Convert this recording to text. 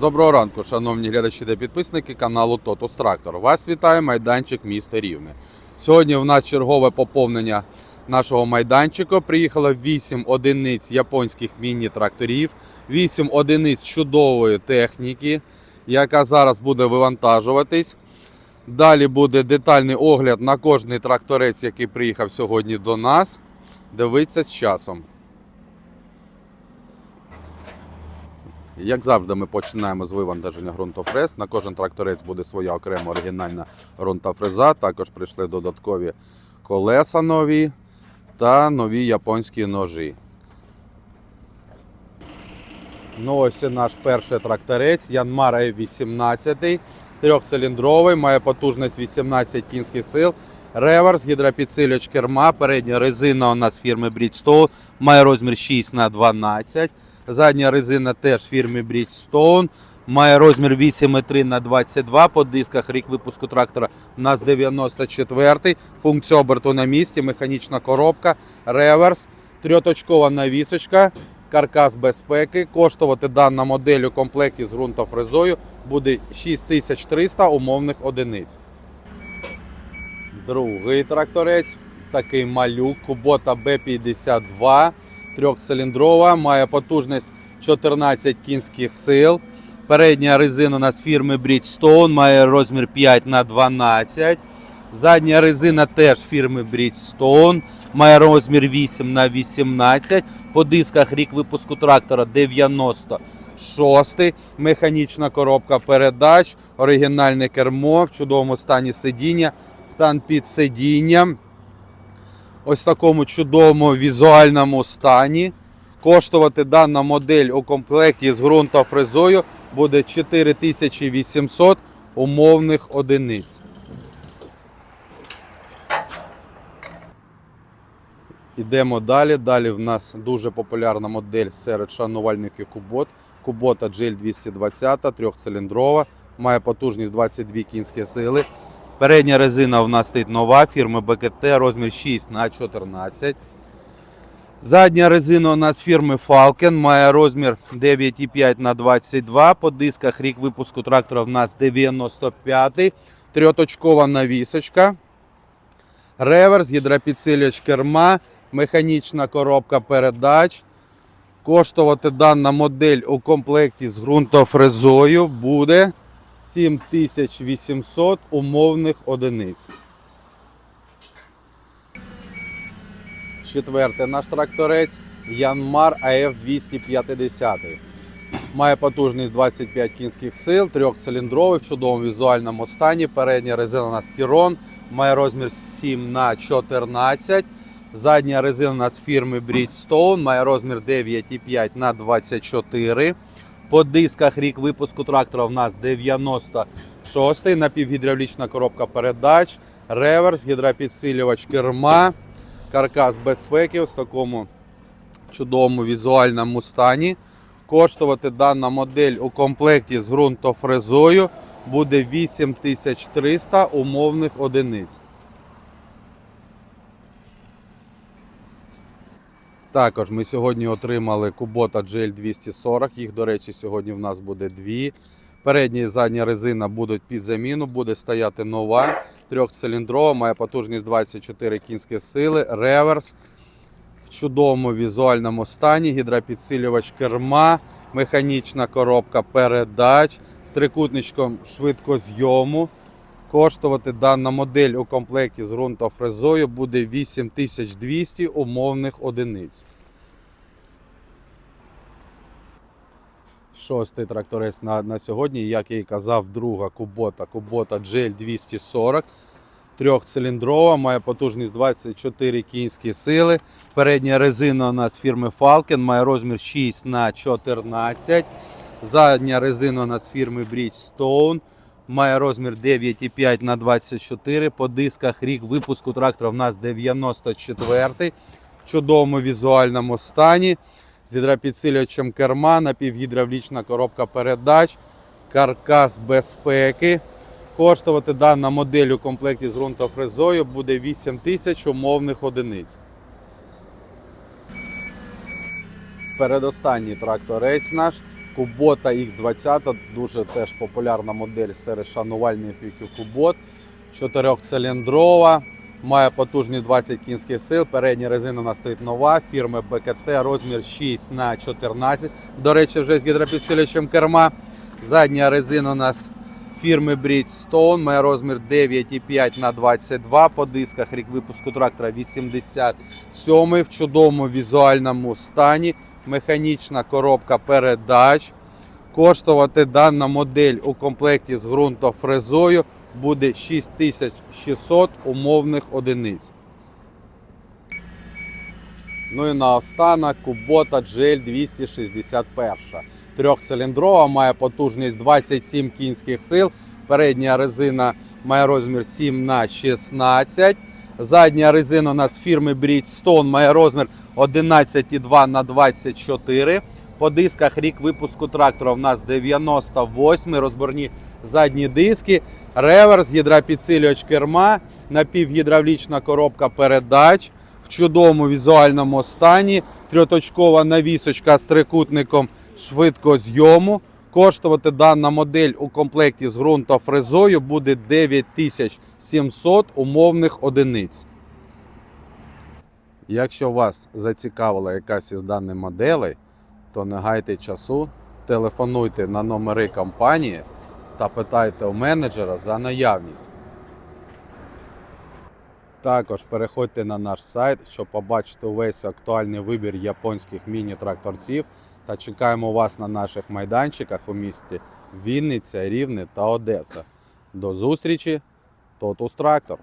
Доброго ранку, шановні глядачі та підписники каналу Тотус Трактор. Вас вітає майданчик міста Рівне. Сьогодні в нас чергове поповнення нашого майданчику. Приїхало 8 одиниць японських міні-тракторів, 8 одиниць чудової техніки, яка зараз буде вивантажуватись. Далі буде детальний огляд на кожний тракторець, який приїхав сьогодні до нас. Дивіться з часом. Як завжди, ми починаємо з вивантаження ґрунтофрез. На кожен тракторець буде своя окрема оригінальна ґрунтофреза. Також прийшли додаткові колеса нові та нові японські ножі. Ну, ось і наш перший тракторець Янмар F18, трьохциліндровий, має потужність 18 кінських сил. Реверс, гідропідсилювач керма, передня резина у нас фірми Bridgestone, має розмір 6 на 12 Задня резина теж фірми Bridgestone. Має розмір 8,3 на 22 по дисках. Рік випуску трактора у нас 94 Функція оберту на місці, механічна коробка, реверс, трьоточкова навісочка, каркас безпеки. Коштувати дана модель у комплекті з ґрунтофрезою буде 6300 умовних одиниць. Другий тракторець, такий малюк, Кубота Б52, трьохциліндрова, має потужність 14 кінських сил. Передня резина у нас фірми Bridgestone, має розмір 5 на 12 Задня резина теж фірми Bridgestone, має розмір 8 на 18 По дисках рік випуску трактора 96 Механічна коробка передач, оригінальне кермо в чудовому стані сидіння, стан під сидінням. Ось такому чудовому візуальному стані. Коштувати дана модель у комплекті з ґрунтофрезою буде 4800 умовних одиниць. Ідемо далі. Далі в нас дуже популярна модель серед шанувальників Кубот. Кубота GL 220, трьохциліндрова, має потужність 22 кінські сили. Передня резина у нас стоїть нова фірми БКТ, розмір 6 на 14 Задня резина у нас фірми Falcon, має розмір 9,5 на 22 По дисках рік випуску трактора в нас 95 Трьоточкова навісочка. Реверс, гідропідсилювач керма, механічна коробка передач. Коштувати дана модель у комплекті з ґрунтофрезою буде 7800 умовних одиниць. Четвертий наш тракторець Янмар АФ 250. Має потужність 25 кінських сил, трьохциліндровий в чудовому візуальному стані. Передня резина у нас Кірон, має розмір 7 на 14 Задня резина у нас фірми Bridgestone, має розмір 9,5 на 24 По дисках рік випуску трактора в нас 96-й, напівгідравлічна коробка передач, реверс, гідропідсилювач керма, каркас безпеки в такому чудовому візуальному стані. Коштувати дана модель у комплекті з ґрунтофрезою буде 8300 умовних одиниць. Також ми сьогодні отримали Kubota GL240. Їх, до речі, сьогодні в нас буде дві. Передня і задня резина будуть під заміну, буде стояти нова, трьохциліндрова, має потужність 24 кінські сили, реверс в чудовому візуальному стані, гідропідсилювач керма, механічна коробка передач з трикутничком швидкозйому. Коштувати дана модель у комплекті з ґрунтофрезою буде 8200 умовних одиниць. Шостий тракторець на, на сьогодні, як я і казав, друга кубота, кубота GL 240. Трьохциліндрова, має потужність 24 кінські сили. Передня резина у нас фірми Falcon, має розмір 6 на 14 Задня резина у нас фірми Bridgestone. Має розмір 9,5 на 24 По дисках рік випуску трактора в нас 94 В чудовому візуальному стані. З гідропідсилювачем керма, напівгідравлічна коробка передач, каркас безпеки. Коштувати дана модель у комплекті з ґрунтофрезою буде 8 тисяч умовних одиниць. Передостанній тракторець наш Kubota X20, дуже теж популярна модель серед шанувальників Kubot. Чотирьохциліндрова, має потужність 20 кінських сил. Передня резина у нас стоїть нова, фірми БКТ, розмір 6 на 14. До речі, вже з гідропідсилювачем керма. Задня резина у нас фірми Bridgestone, має розмір 9,5 на 22 по дисках. Рік випуску трактора 87 в чудовому візуальному стані. Механічна коробка передач. Коштувати дана модель у комплекті з ґрунтофрезою буде 6600 умовних одиниць. Ну і наостанок Kubota GL 261. Трьохциліндрова, має потужність 27 кінських сил. Передня резина має розмір 7 на 16. Задня резина у нас фірми Bridgestone має розмір 11,2 на 24. По дисках рік випуску трактора в нас 98 розборні задні диски, реверс, гідропідсилювач керма, напівгідравлічна коробка передач в чудовому візуальному стані, трьоточкова навісочка з трикутником швидкозйому. Коштувати дана модель у комплекті з ґрунтофрезою буде 9700 умовних одиниць. Якщо вас зацікавила якась із даних моделей, то не гайте часу, телефонуйте на номери компанії та питайте у менеджера за наявність. Також переходьте на наш сайт, щоб побачити увесь актуальний вибір японських міні-тракторців та чекаємо вас на наших майданчиках у місті Вінниця, Рівне та Одеса. До зустрічі! Тотус Трактор!